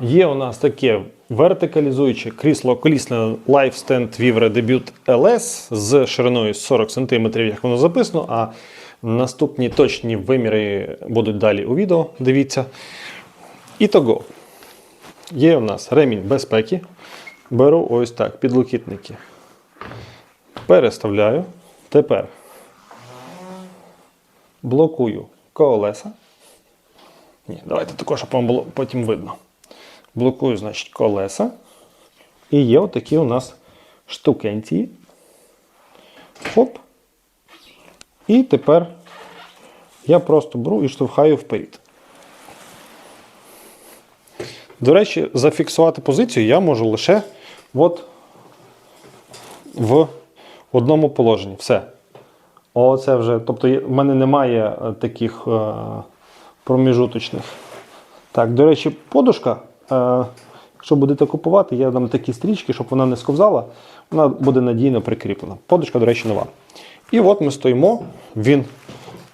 Є у нас таке вертикалізуюче крісло колісне LifeStand Vivre Debut LS з шириною 40 см, як воно записано, а наступні точні виміри будуть далі у відео. Дивіться. І того. Є у нас ремінь безпеки. Беру ось так, підлокітники. Переставляю. Тепер блокую колеса. Ні, давайте також, щоб вам було потім видно. Блокую, значить, колеса. І є отакі у нас штукенці. Хоп. І тепер я просто беру і штовхаю вперед. До речі, зафіксувати позицію я можу лише от в одному положенні. Все. Оце вже. Тобто в мене немає е, таких е, проміжуточних. Так, до речі, подушка. Е, якщо будете купувати, я дам такі стрічки, щоб вона не сковзала, вона буде надійно прикріплена. Подушка, до речі, нова. І от ми стоїмо. Він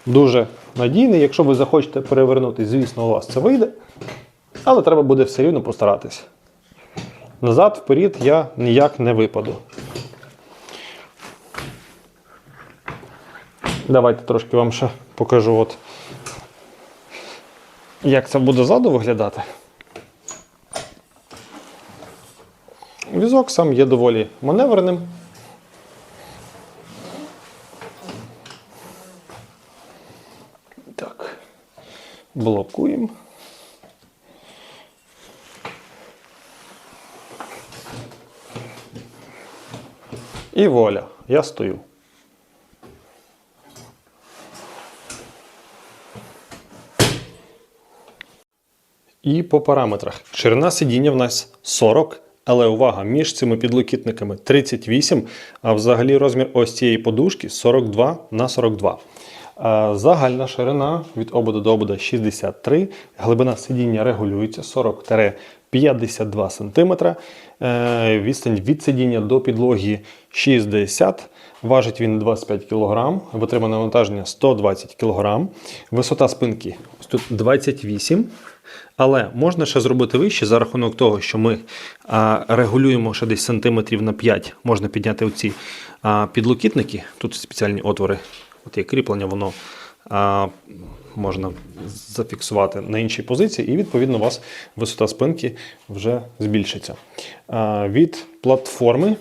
дуже надійний. Якщо ви захочете перевернутися, звісно, у вас це вийде. Але треба буде все рівно постаратись. Назад, вперед я ніяк не випаду. Давайте трошки вам ще покажу, от, як це буде ззаду виглядати. Візок сам є доволі маневреним. Так, блокуємо. І воля, я стою. І по параметрах. Ширина сидіння в нас 40, але увага, між цими підлокітниками 38, а взагалі розмір ось цієї подушки 42 на 42. Загальна ширина від ободу до обода 63, глибина сидіння регулюється 40-52 см, Е, відстань від сидіння до підлоги 60 Важить він 25 кг, витримане навантаження 120 кг, висота спинки ось тут 28 але можна ще зробити вище за рахунок того, що ми регулюємо ще десь сантиметрів на 5, можна підняти оці підлокітники, тут спеціальні отвори, от є кріплення, воно можна зафіксувати на іншій позиції, і відповідно у вас висота спинки вже збільшиться. Від платформи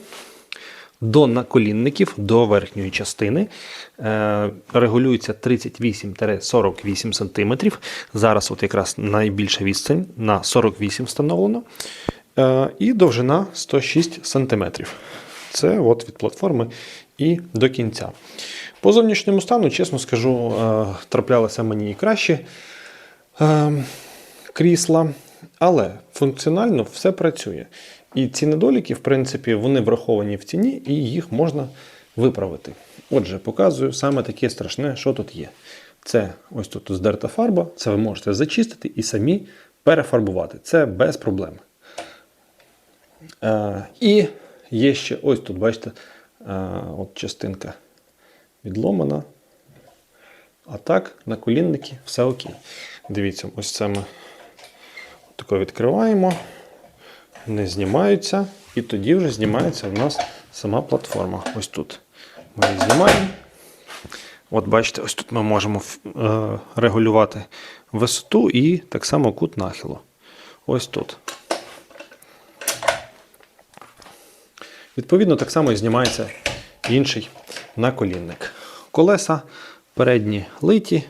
до наколінників, до верхньої частини е, регулюється 38-48 см. Зараз от якраз найбільша відстань на 48 встановлено. Е, і довжина 106 см. Це от від платформи і до кінця. По зовнішньому стану, чесно скажу, е, траплялися мені і краще е, крісла, але функціонально все працює. І ці недоліки, в принципі, вони враховані в ціні, і їх можна виправити. Отже, показую саме таке страшне, що тут є. Це ось тут здерта фарба, це ви можете зачистити і самі перефарбувати. Це без проблем. Е, і є ще ось тут, бачите, е, от частинка відломана. А так, на колінники все окей. Дивіться, ось це ми тако відкриваємо, не знімаються, і тоді вже знімається в нас сама платформа. Ось тут. Ми її знімаємо. От бачите, ось тут ми можемо е, регулювати висоту і так само кут нахилу. Ось тут. Відповідно, так само і знімається інший наколінник. Колеса передні литі,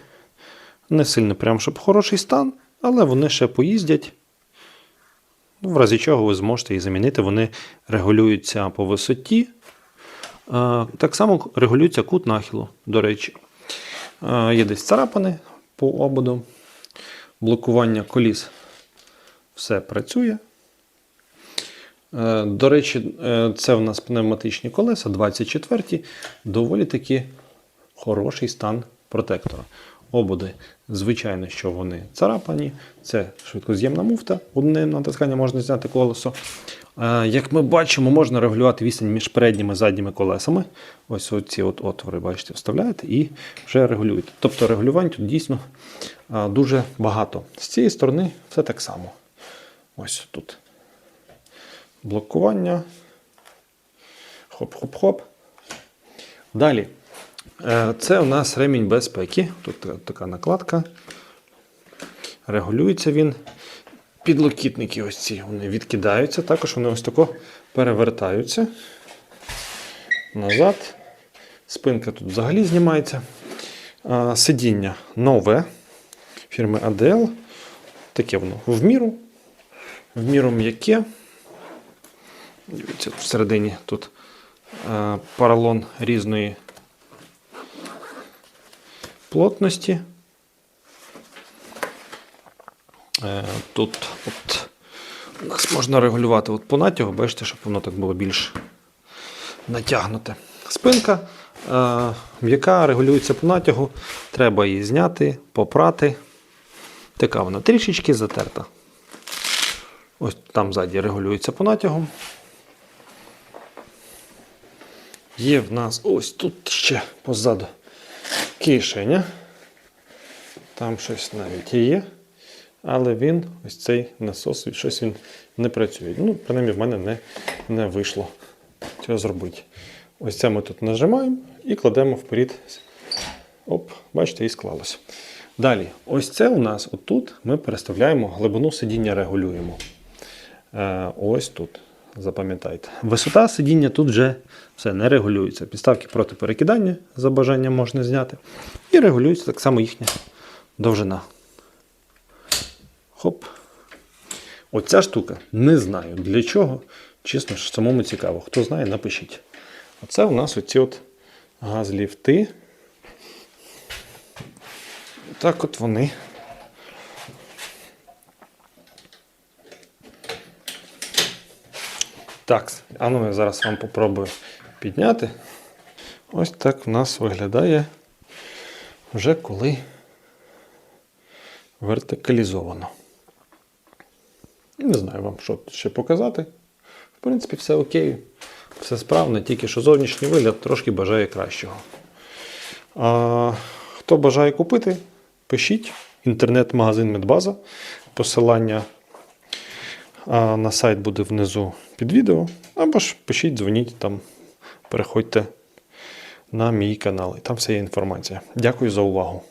не сильно прям, щоб хороший стан, але вони ще поїздять. Ну, В разі чого ви зможете їх замінити, вони регулюються по висоті. Так само регулюється кут нахилу, до речі. Є десь царапини по ободу. Блокування коліс все працює. Е, До речі, е, це в нас пневматичні колеса 24 доволі таки хороший стан протектора. Ободи, звичайно, що вони царапані, це швидкоз'ємна муфта, одним натисканням можна зняти колесо. Е, Як ми бачимо, можна регулювати відстань між передніми і задніми колесами. Ось ці от отвори, бачите, вставляєте і вже регулюєте. Тобто регулювань тут дійсно е, дуже багато. З цієї сторони все так само. Ось тут. Блокування. Хоп-хоп-хоп. Далі. Е, Це у нас ремінь безпеки. Тут е, така накладка. Регулюється він. Підлокітники ось ці вони відкидаються. Також вони ось тако перевертаються. Назад. Спинка тут взагалі знімається. Сидіння нове фірми ADL. Таке воно в міру. В міру м'яке. Дивіться, всередині тут е, поролон різної плотності. Е, Тут от, можна регулювати от по натягу, бачите, щоб воно так було більш натягнуте. Спинка, е, м'яка регулюється по натягу. Треба її зняти, попрати. Така вона трішечки затерта. Ось там ззаді регулюється по натягу. Є в нас ось тут ще позаду кишеня. Там щось навіть є. Але він, ось цей насос, щось він не працює. Ну, принаймні, в мене не, не вийшло цього зробити. Ось це ми тут нажимаємо і кладемо вперед. Оп, бачите, і склалося. Далі, ось це у нас отут ми переставляємо глибину сидіння регулюємо. Е, ось тут. Запам'ятайте. Висота сидіння тут вже все не регулюється. Підставки проти перекидання за бажанням можна зняти. І регулюється так само їхня довжина. Хоп. Оця штука не знаю для чого. Чесно ж, самому цікаво. Хто знає, напишіть. Оце у нас оці от газліфти. Так от вони. Так, а ну я зараз вам попробую підняти. Ось так в нас виглядає вже коли вертикалізовано. Не знаю вам, що тут ще показати. В принципі, все окей, все справно, тільки що зовнішній вигляд трошки бажає кращого. А, хто бажає купити, пишіть. Інтернет-магазин Медбаза. Посилання на сайт буде внизу під відео. Або ж пишіть, дзвоніть там, переходьте на мій канал. І там вся є інформація. Дякую за увагу.